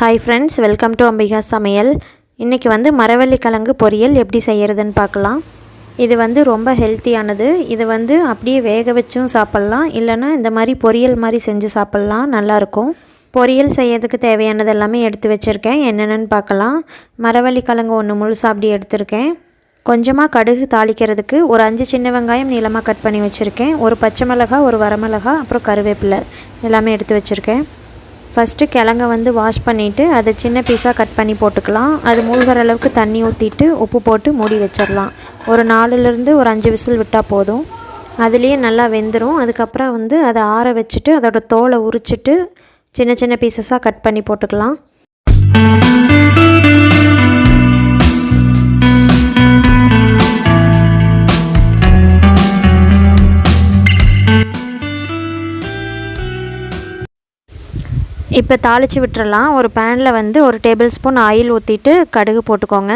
Hi friends welcome to Ambika சமையல் இன்றைக்கி வந்து மரவள்ளி கிழங்கு பொரியல் எப்படி செய்கிறதுன்னு பார்க்கலாம். இது வந்து ரொம்ப ஹெல்த்தியானது இது வந்து அப்படியே வேக வச்சும் சாப்பிட்லாம். இல்லைன்னா இந்த மாதிரி பொரியல் மாதிரி செஞ்சு சாப்பிட்லாம். நல்லாயிருக்கும் பொரியல் செய்யறதுக்கு தேவையானது எல்லாமே எடுத்து வச்சுருக்கேன். என்னென்னு பார்க்கலாம். மரவள்ளி கிழங்கு ஒன்று முழுசாக அப்படி எடுத்திருக்கேன். கொஞ்சமாக கடுகு தாளிக்கிறதுக்கு ஒரு அஞ்சு சின்ன வெங்காயம் நீளமாக கட் பண்ணி வச்சுருக்கேன். ஒரு பச்சை மிளகா ஒரு வரமிளகா அப்புறம் கருவேப்பிலை. எல்லாமே எடுத்து வச்சுருக்கேன். ஃபஸ்ட்டு கிழங்க வந்து வாஷ் பண்ணிவிட்டு அதை சின்ன பீஸாக கட் பண்ணி போட்டுக்கலாம். அது மூழ்கிற அளவுக்கு தண்ணி ஊற்றிட்டு உப்பு போட்டு மூடி வச்சிடலாம். ஒரு நாலுலேருந்து ஒரு அஞ்சு விசில் விட்டால் போதும். அதுலேயே நல்லா வெந்துடும் அதுக்கப்புறம் வந்து அதை ஆற வச்சுட்டு அதோட தோலை உரிச்சிட்டு சின்ன சின்ன பீசஸாக கட் பண்ணி போட்டுக்கலாம். இப்போ தாளித்து விட்டுறலாம். ஒரு பேனில் வந்து ஒரு டேபிள் ஸ்பூன் ஆயில் ஊற்றிட்டு கடுகு போட்டுக்கோங்க.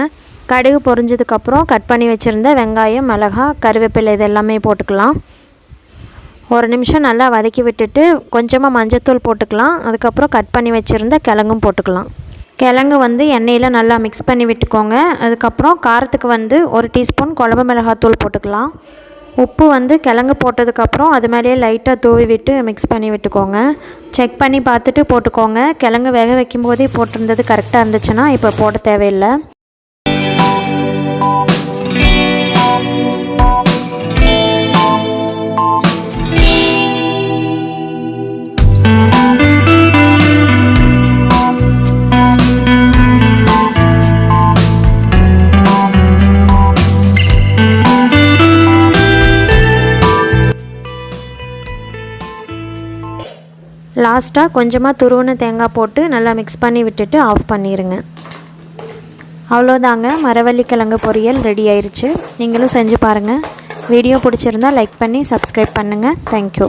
கடுகு பொரிஞ்சதுக்கப்புறம் கட் பண்ணி வச்சுருந்த வெங்காயம் மிளகா கருவேப்பிலை இது எல்லாமே போட்டுக்கலாம். ஒரு நிமிஷம் நல்லா வதக்கி விட்டுட்டு கொஞ்சமாக மஞ்சத்தூள் போட்டுக்கலாம். அதுக்கப்புறம் கட் பண்ணி வச்சுருந்த கிழங்கும் போட்டுக்கலாம். கிழங்கு வந்து எண்ணெயில் நல்லா மிக்ஸ் பண்ணி விட்டுக்கோங்க. அதுக்கப்புறம் காரத்துக்கு வந்து ஒரு டீஸ்பூன் குழம்பு மிளகாத்தூள் போட்டுக்கலாம். உப்பு வந்து கிழங்கு போட்டதுக்கப்புறம் அது மேலேயே லைட்டாக தூவி விட்டு மிக்ஸ் பண்ணி விட்டுக்கோங்க. செக் பண்ணி பார்த்துட்டு போட்டுக்கோங்க. கிழங்கு வேக வைக்கும் போதே போட்டிருந்தது கரெக்டாக இருந்துச்சுன்னா இப்போ போட தேவையில்லை. லாஸ்ட்டாக கொஞ்சமாக துருவன தேங்காய் போட்டு நல்லா மிக்ஸ் பண்ணி விட்டுட்டு ஆஃப் பண்ணிடுங்க அவ்வளோதாங்க மரவள்ளி கிழங்கு பொரியல் ரெடி ஆயிடுச்சு நீங்களும் செஞ்சு பாருங்கள் வீடியோ பிடிச்சிருந்தா லைக் பண்ணி சப்ஸ்கிரைப் பண்ணுங்கள் தேங்க்யூ